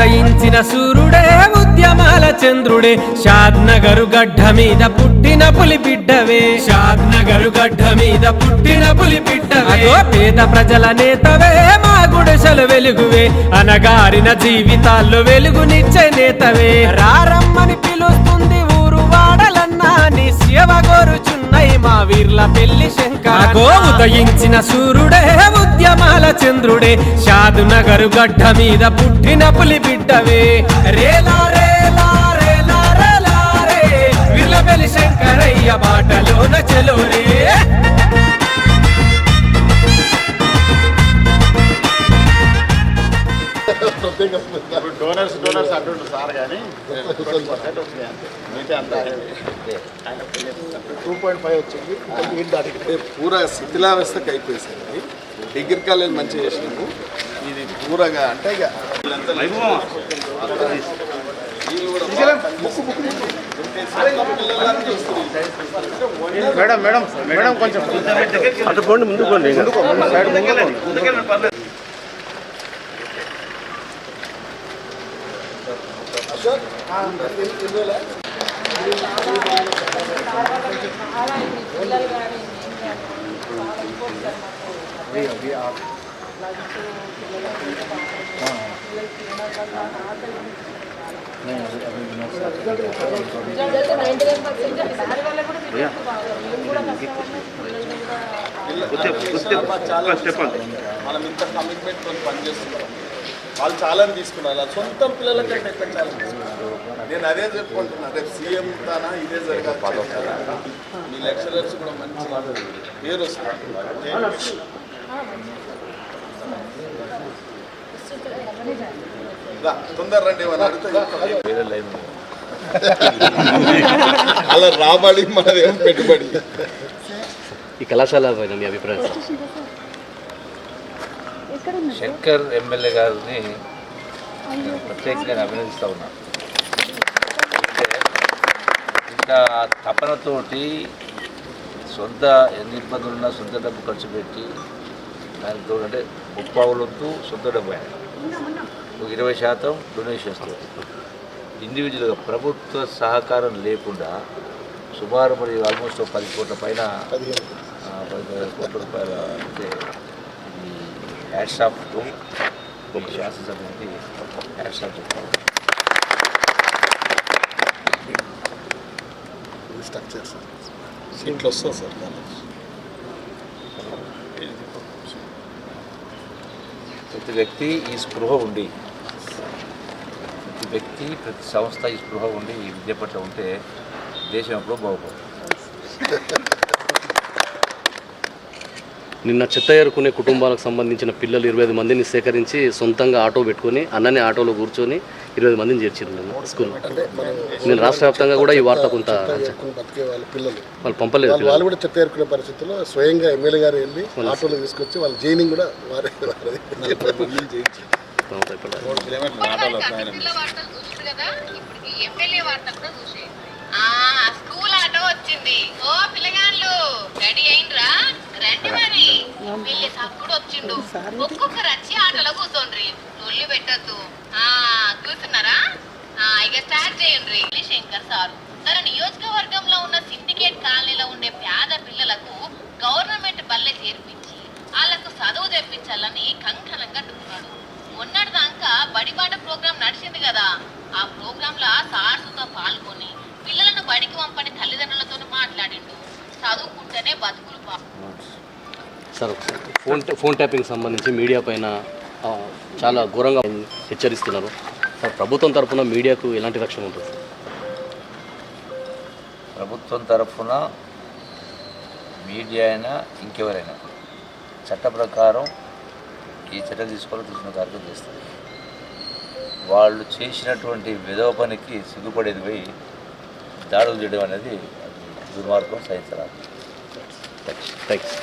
ఉదయించిన సూర్యుడే ఉద్యమాల చంద్రుడే. షాద్ నగరు గడ్డ మీద పుట్టిన పులి బిడ్డవే. షాద్ నగరు గడ్డ మీద పుట్టిన పులి బిడ్డవే. పేద ప్రజల నేతవే మా గుడిసెలు వెలుగువే. అనగారిన జీవితాల్లో వెలుగునిచ్చే నేతవే. రారమ్మని పిలుస్తుంది ఊరు వాడలన్నా నీ సేవ కోరుచున్నై మా వీర్ల పెళ్ళి శంకర ఉదయించిన సూర్యుడే ఉద్యమాల చంద్రుడే షాదు నగరు గడ్డ మీద పుట్టిన పులి బిడ్డవే. రేలా రేలా రేలా రేలా రే. వీర్ల పెళ్ళి శంకరయ్య బాటలోన చెలోరే ఇప్పుడు డోనర్స్ డోనర్స్ అంటుండ్రు సార్ కానీ మిగతా అంతా టూ పాయింట్ ఫైవ్ వచ్చింది. పూరా శిథిలావస్థకు అయిపోయేసరికి డిగ్రీ కాలేజ్ మంచిగా చేసినాము. ఇది పూరగా అంటే ఇక. మేడం మేడం మేడం కొంచెం అటు పోండి ముందుకు పోండి చాలా మనం ఇంత కమిట్మెంట్తో పనిచేస్తున్నాం వాళ్ళు చాలా తీసుకున్నారు వాళ్ళ సొంత పిల్లల కంటే ఎక్కువ చాలా తీసుకున్నారు నేను అదే చెప్పుకుంటున్నా రేపు సీఎం తానా ఇదే జరగాలి మీ లెక్చరర్స్ కూడా మంచి పేరు వస్తుంది తొందర రండి అలా రాబడి మనదేం పెట్టుబడి? ఈ కళాశాల మీ అభిప్రాయం? శంకర్ ఎమ్మెల్యే గారిని ప్రత్యేకంగా అభినందిస్తూ ఉన్నా. ఇంత తపనతోటి సొంత ఎన్ని ఇబ్బందులు ఉన్నా సొంత డబ్బు ఖర్చు పెట్టి దానికి అంటే ముప్పావులొద్దు సొంత డబ్బు ఆయన ఒక ఇరవై శాతం డొనేషన్స్తో ఇండివిజువల్గా ప్రభుత్వ సహకారం లేకుండా సుమారు మరి ఆల్మోస్ట్ ఒక పది కోట్ల పైన పది కోట్ల రూపాయల అంటే ఈ హ్యాట్స్ ఆఫ్తో ఒక శాసనసభకి హ్యాట్స్ ఆఫ్ చెప్తాను స్ట్రక్చర్ సార్ సీట్లు వస్తుంది సార్ ప్రతి వ్యక్తి ఈ స్పృహ ఉండి ప్రతి వ్యక్తి ప్రతి సంస్థ ఈ స్పృహ ఉండి ఈ విద్య పట్ల ఉంటే దేశం ఎప్పుడో బాగుపడుతుంది. నిన్న చెత్త ఏరుకునే కుటుంబాలకు సంబంధించిన పిల్లలు ఇరవై ఐదు మందిని సేకరించి సొంతంగా ఆటో పెట్టుకొని అన్ననే ఆటోలో కూర్చొని ఇరవై ఐదు మందిని చేర్చారు నిన్న స్కూల్. నేను రాష్ట్ర వ్యాప్తంగా కూడా ఈ వార్త కొంత వాళ్ళ పంపలేదు వాళ్ళు వాళ్ళు కూడా చెత్త ఏరుకునే పరిస్థితుల్లో స్వయంగా ఎమ్మెల్యే గారు వెళ్ళి ఆటోలో తీసుకొచ్చి వాళ్ళ జైనింగ్ కూడా వారే ఎమ్మెల్యే వార్త కూడా చూసే స్కూల్ ఆటో వచ్చింది. వచ్చిండు ఒక్కొక్కరు వచ్చి ఆటోలో కూర్చోండ్రి. నొల్లి పెట్టద్దు. కూర్చున్నారా ఇక స్టార్ట్ చేయండి శంకర్ సారు. తన నియోజకవర్గంలో ఉన్న సిండికేట్ కాలనీలో ఉండే పేద పిల్లలకు గవర్నమెంట్ బల్లె చేర్పించి వాళ్ళకు చదువు తెప్పించాలని కంకణంగా డున్నాడు మొన్నటి దాకా బడిబాట ప్రోగ్రాం నడిచింది కదా. ఆ ప్రోగ్రామ్ లా సార్సుతో పాల్గొని పిల్లలను బడికి పంపని తల్లిదండ్రులతో మాట్లాడిండు. చదువుకుంటేనే బతుకులు పా సార్ ఫోన్ ఫోన్ ట్యాపింగ్ సంబంధించి మీడియా పైన చాలా ఘోరంగా హెచ్చరిస్తున్నారు. సార్ ప్రభుత్వం తరఫున మీడియాకు ఎలాంటి రక్షణ ఉంటుంది సార్? ప్రభుత్వం తరఫున మీడియా అయినా ఇంకెవరైనా చట్ట ప్రకారం ఈ చర్యలు తీసుకోవాలి తీసుకున్న కార్యక్రమం చేస్తారు. వాళ్ళు చేసినటువంటి విధవ పనికి సిగ్గుపడేది పోయి దాడులు చేయడం అనేది దుర్మార్గం సహించరాదు. థ్యాంక్స్